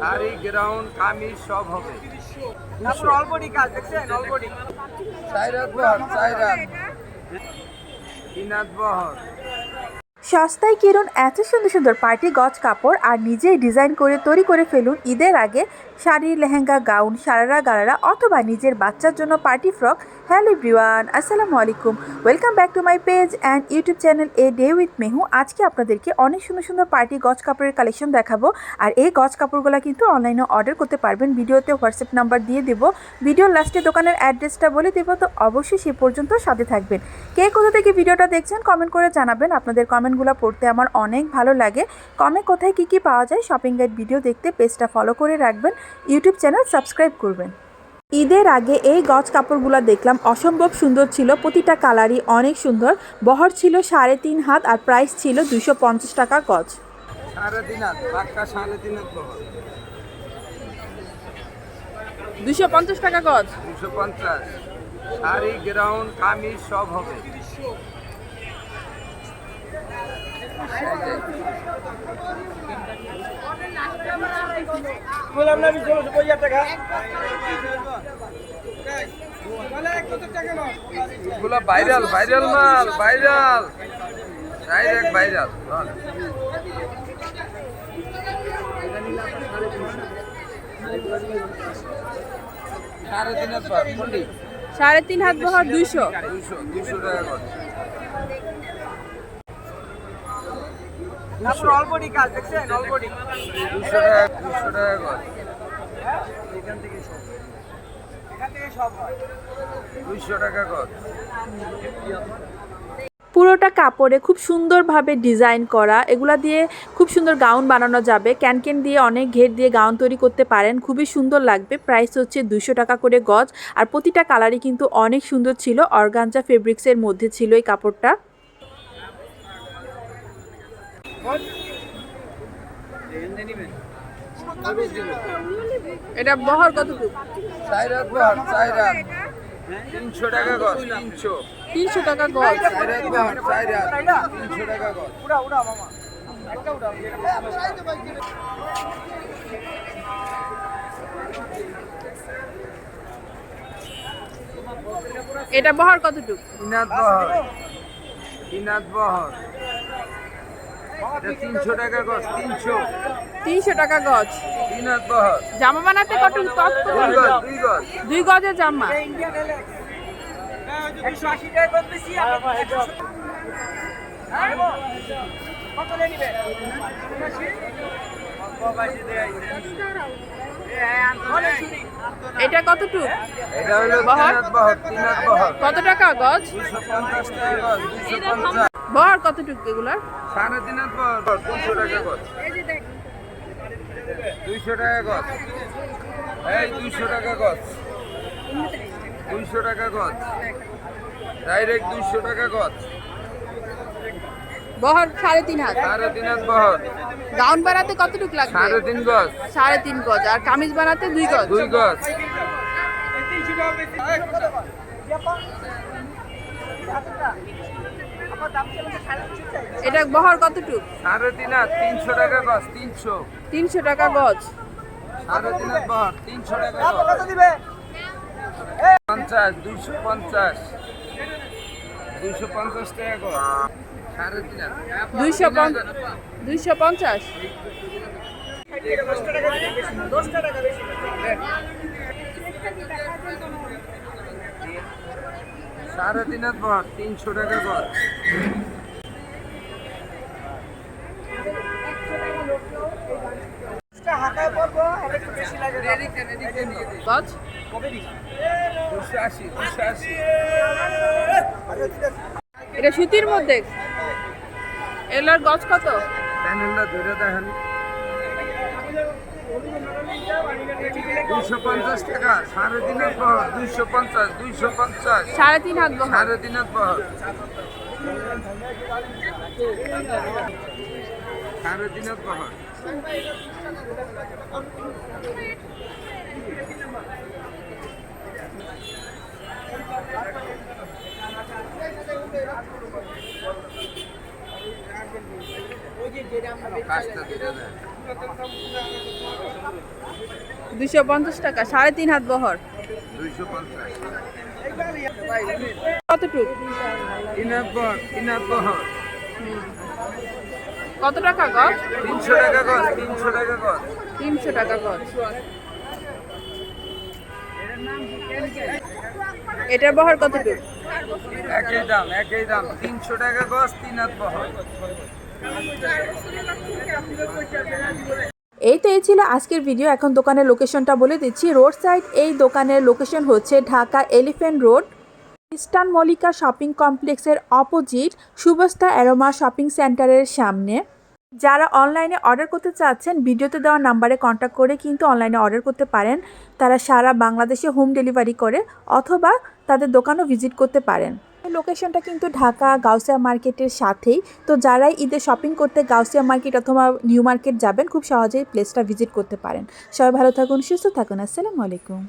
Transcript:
Sari ground kameez সব হবে। তারপর অলবডি কাজ দেখছেন? অলবডি। চাইরাত বহর চাইরাত কিনাত বহর। সস্তায় কিনুন এত সুন্দর সুন্দর পার্টি, গজ কাপড় আর নিজেই ডিজাইন করে তৈরি করে ফেলুন ঈদের আগে। শাড়ি, লেহেঙ্গা, গাউন, সারারা গারারা অথবা নিজের বাচ্চার জন্য পার্টি ফ্রক। হ্যালো এভরিওয়ান, আসসালামু আলাইকুম। Welcome back to my page and YouTube channel a day with Mehu. আজকে আপনাদেরকে অনেক সুন্দর সুন্দর পার্টি, গজ কাপড়ের কালেকশন দেখাবো। আর এই গজ কাপড়গুলো কিন্তু অনলাইনে অর্ডার করতে পারবেন। ভিডিওতে হোয়াটসঅ্যাপ নাম্বার দিয়ে দেবো। ভিডিওর লাস্টে দোকানের অ্যাড্রেসটা বলে দেবো। তো অবশ্যই সে পর্যন্ত সাথে থাকবেন। কে কোথা থেকে ভিডিওটা দেখছেন কমেন্ট করে জানাবেন। আপনাদের কমেন্টগুলো পড়তে আমার অনেক ভালো লাগে। কমে কোথায় কী কী পাওয়া যায় শপিং গাইড ভিডিও দেখতে পেজটা ফলো করে রাখবেন ইউটিউব চ্যানেল সাবস্ক্রাইব করবেন। ঈদের আগে এই গজ কাপড়গুলো দেখলাম অসম্ভব সুন্দর ছিল প্রতিটা কালারই অনেক সুন্দর। বহর ছিল সাড়ে তিন হাত আর প্রাইস ছিল দুশো পঞ্চাশ টাকা গজ। বহর। দুশো পঞ্চাশ টাকা গজ। দুশো পঞ্চাশ। শাড়ি গ্রাউন্ড কামিজ সব হবে। বললাম না আমি ষোলোশো টাকা এগুলো ভাইরাল ভাইরাল মাল। ভাইরাল ডাইরেক্ট ভাইরাল সাড়ে বহর কোনটি সাড়ে তিন হাত বহর দুইশো। দুশো দুশো টাকা পুরোটা কাপড়ে খুব সুন্দরভাবে ডিজাইন করা, এগুলা দিয়ে খুব সুন্দর গাউন বানানো যাবে। ক্যানকেন দিয়ে অনেক ঘের দিয়ে গাউন তৈরি করতে পারেন, খুবই সুন্দর লাগবে। প্রাইস হচ্ছে দুশো টাকা করে গজ। আর প্রতিটা কালারই কিন্তু অনেক সুন্দর ছিল। অর্গানজা ফেব্রিক্সের মধ্যে ছিল এই কাপড়টা। এটা বহর বহর চাইরাত তিনশো টাকা গজ তিনশো। তিনশো টাকা গজ। চাইরাত বহর চাইরাত তিনশো টাকা গজ। উড়া উড়া মামা একটা উড়া এটা বহর কতটুকু? বহর। বহর। তিনশো টাকা গজ তিনশো। তিনশো টাকা গজ। জামা বানাতে কত দুই গজ দুই গজ। দুই গজের জামা। নিয়ে নিবে? এটা কতটুকু? এটা হলো বহর? কিনাত বহর কিনাত বহর। কত টাকা গজ? বহর কতটুকু এগুলার? সাড়ে বহর দুশো টাকা গজ দুইশো টাকা গজ। এই দুইশো টাকা গজ। দুইশো টাকা গজ। ডাইরেক্ট দুইশো টাকা গজ। বহর সাড়ে তিন হাত। সাড়ে তিনাত বহর। গাউন বানাতে কতটুকু লাগবে? সাড়ে তিন গজ। সাড়ে তিন গজ। আর কামিজ বানাতে দুই গজ। দুই গজ। এটা বহর কতটুকু সাড়ে তিনাত তিনশো টাকা গজ তিনশো। তিনশো টাকা গজ সাড়ে তিনাত বহর তিনশো টাকা গজ কত দিবে? পঞ্চাশ দুইশো পঞ্চাশ। দুইশো পঞ্চাশ টাকা গজ সাড়ে দুইশো পঞ্চাশ দুইশো পঞ্চাশ। দশটা টাকা বেশি। সাড়ে তিনাত বহর তিনশো টাকা পড়ব এটা সুতির মধ্যে। এলার গজ কত? প্যানেলটা ধরে দেখেন। দুইশো পঞ্চাশ টাকা সাড়ে তিনাত বহর দুইশো পঞ্চাশ দুইশো পঞ্চাশ। সাড়ে তিন হাত সাড়ে তিনাত বহর। সাড়ে তিনাত বহর। দুশো পঞ্চাশ টাকা, সাড়ে তিন হাত বহর। কতটুক? কত টাকা গজ তিনশো টাকা গজ তিনশো টাকা গজ? তিনশো টাকা গজ। এটার বহর কতটুক? একই দাম একই দাম। তিনশো টাকা বহর। এই তো এই ছিল আজকের ভিডিও এখন দোকানের লোকেশনটা বলে দিচ্ছি। রোড সাইড এই দোকানের লোকেশন হচ্ছে Dhaka elephant road eastern Mallika shopping কমপ্লেক্সের অপোজিট সুবস্তা অ্যারোমা শপিং সেন্টারের সামনে। যারা অনলাইনে অর্ডার করতে চাচ্ছেন, ভিডিওতে দেওয়া নাম্বারে কন্ট্যাক্ট করে কিন্তু অনলাইনে অর্ডার করতে পারেন। তারা সারা বাংলাদেশে হোম ডেলিভারি করে অথবা তাদের দোকানও ভিজিট করতে পারেন। লোকেশনটা কিন্তু ঢাকা, গাউসিয়া মার্কেটের সাথেই। তো যারাই ঈদে শপিং করতে গাউসিয়া মার্কেট অথবা নিউ মার্কেট যাবেন, খুব সহজেই প্লেসটা ভিজিট করতে পারেন। সবাই ভালো থাকুন, সুস্থ থাকুন। আসসালামু আলাইকুম।